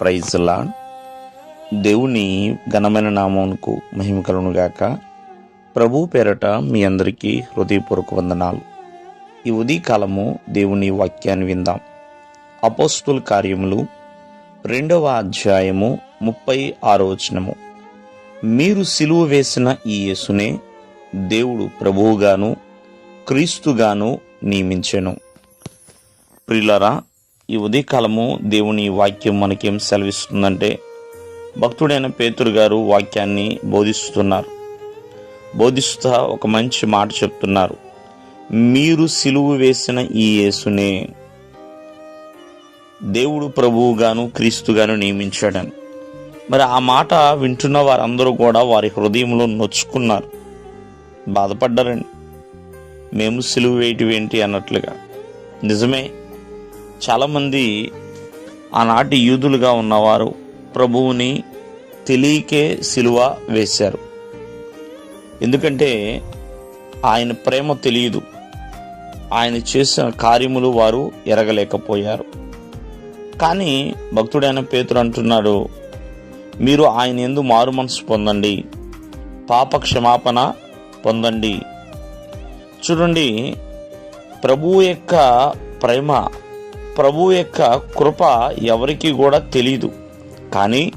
ప్రైజ్లా దేవుని ఘనమైన నామమునకు మహిమ కలుగును గాక. ప్రభు పేరట మీ అందరికీ హృదయపూర్వక వందనాలు. ఈ ఉదయకాలము దేవుని వాక్యాన్ని విందాం. అపోస్తుల కార్యములు రెండవ అధ్యాయము ముప్పై ఆరో వచనము. మీరు సిలువ వేసిన ఈ యేసునే దేవుడు ప్రభువుగాను క్రీస్తుగాను నియమించెను. ప్రిలరా ఈ ఉదయకాలము దేవుని వాక్యం మనకేం సెలవిస్తుందంటే భక్తుడైన పేతురు గారు వాక్యాన్ని బోధిస్తున్నారు. బోధిస్తూ ఒక మంచి మాట చెప్తున్నారు. మీరు సిలువు వేసిన ఈ యేసునే దేవుడు ప్రభువుగాను క్రీస్తుగాను నియమించాడని. మరి ఆ మాట వింటున్న వారందరూ కూడా వారి హృదయంలో నొచ్చుకున్నారు. బాధపడ్డారండి. మేము సిలువు వేయటం ఏంటి అన్నట్లుగా. నిజమే చాలామంది ఆనాటి యూదులుగా ఉన్నవారు ప్రభువుని తెలియకే సిలువ వేశారు. ఎందుకంటే ఆయన ప్రేమ తెలియదు. ఆయన చేసిన కార్యములు వారు ఎరగలేకపోయారు. కానీ భక్తుడైన పేతురు అంటున్నాడు మీరు ఆయన ఎందు మారు మనసు పొందండి. పాప క్షమాపణ పొందండి. చూడండి ప్రభువు యొక్క ప్రేమ ప్రభు యొక్క కృప ఎవరికి కూడా తెలియదు కానీ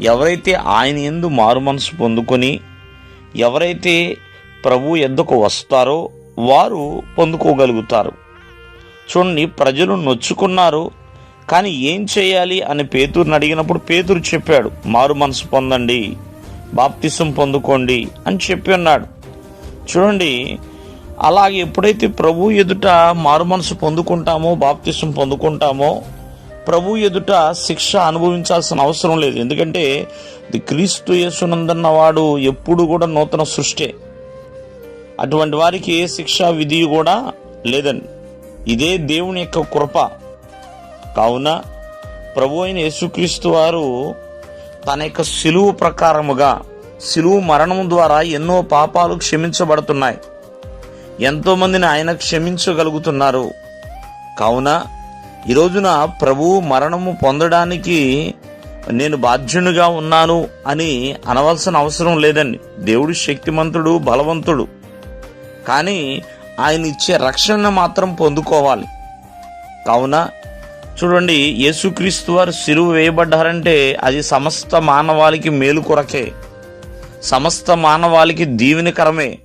ఎవరైతే ఆయన ఎందు మారు మనసు పొందుకొని ఎవరైతే ప్రభు ఎందుకు వస్తారో వారు పొందుకోగలుగుతారు. చూడండి ప్రజలు నొచ్చుకున్నారు కానీ ఏం చేయాలి అని పేతురుని అడిగినప్పుడు పేతురు చెప్పాడు మారు మనసు పొందండి బాప్తిసం పొందుకోండి అని చెప్పి ఉన్నాడు చూడండి అలాగే ఎప్పుడైతే ప్రభు ఎదుట మారు మనసు పొందుకుంటామో బాప్తిష్టం పొందుకుంటామో ప్రభు ఎదుట శిక్ష అనుభవించాల్సిన అవసరం లేదు. ఎందుకంటే ది క్రీస్తు యేసునందన్న వాడు ఎప్పుడు కూడా నూతన సృష్టి. అటువంటి వారికి ఏ శిక్ష విధి కూడా లేదండి. ఇదే దేవుని యొక్క కృప. కావున ప్రభు అయిన యేసుక్రీస్తు వారు తన యొక్క సిలువు ప్రకారముగా సిలువు మరణం ద్వారా ఎన్నో పాపాలు క్షమించబడుతున్నాయి. ఎంతో మందిని ఆయన క్షమించగలుగుతున్నారు. కావున ఈ రోజున ప్రభువు మరణము పొందడానికి నేను బాధ్యునిగా ఉన్నాను అని అనవలసిన అవసరం లేదండి. దేవుడు శక్తిమంతుడు బలవంతుడు. కానీ ఆయన ఇచ్చే రక్షణ మాత్రం పొందుకోవాలి. కావున చూడండి యేసుక్రీస్తు వారు సిలువ వేయబడ్డారంటే అది సమస్త మానవాళికి మేలు కొరకే. సమస్త మానవాళికి దీవెనకరమే.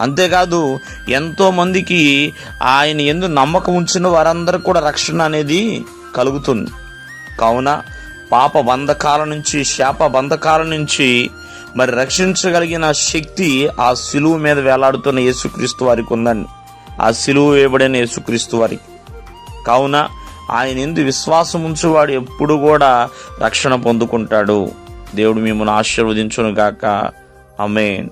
అంతేకాదు ఎంతో మందికి ఆయన ఎందు నమ్మకం ఉంచిన వారందరూ కూడా రక్షణ అనేది కలుగుతుంది. కావున పాప బంధకాల నుంచి శాప బంధకాల నుంచి మరి రక్షించగలిగిన శక్తి ఆ సిలువు మీద వేలాడుతున్న యేసుక్రీస్తు వారికి ఉందండి. ఆ సిలువు వేయబడిన యేసుక్రీస్తు వారికి. కావున ఆయన ఎందు విశ్వాసం ఉంచువాడు ఎప్పుడు కూడా రక్షణ పొందుకుంటాడు. దేవుడు మిమ్మల్ని ఆశీర్వదించును గాక అమేన్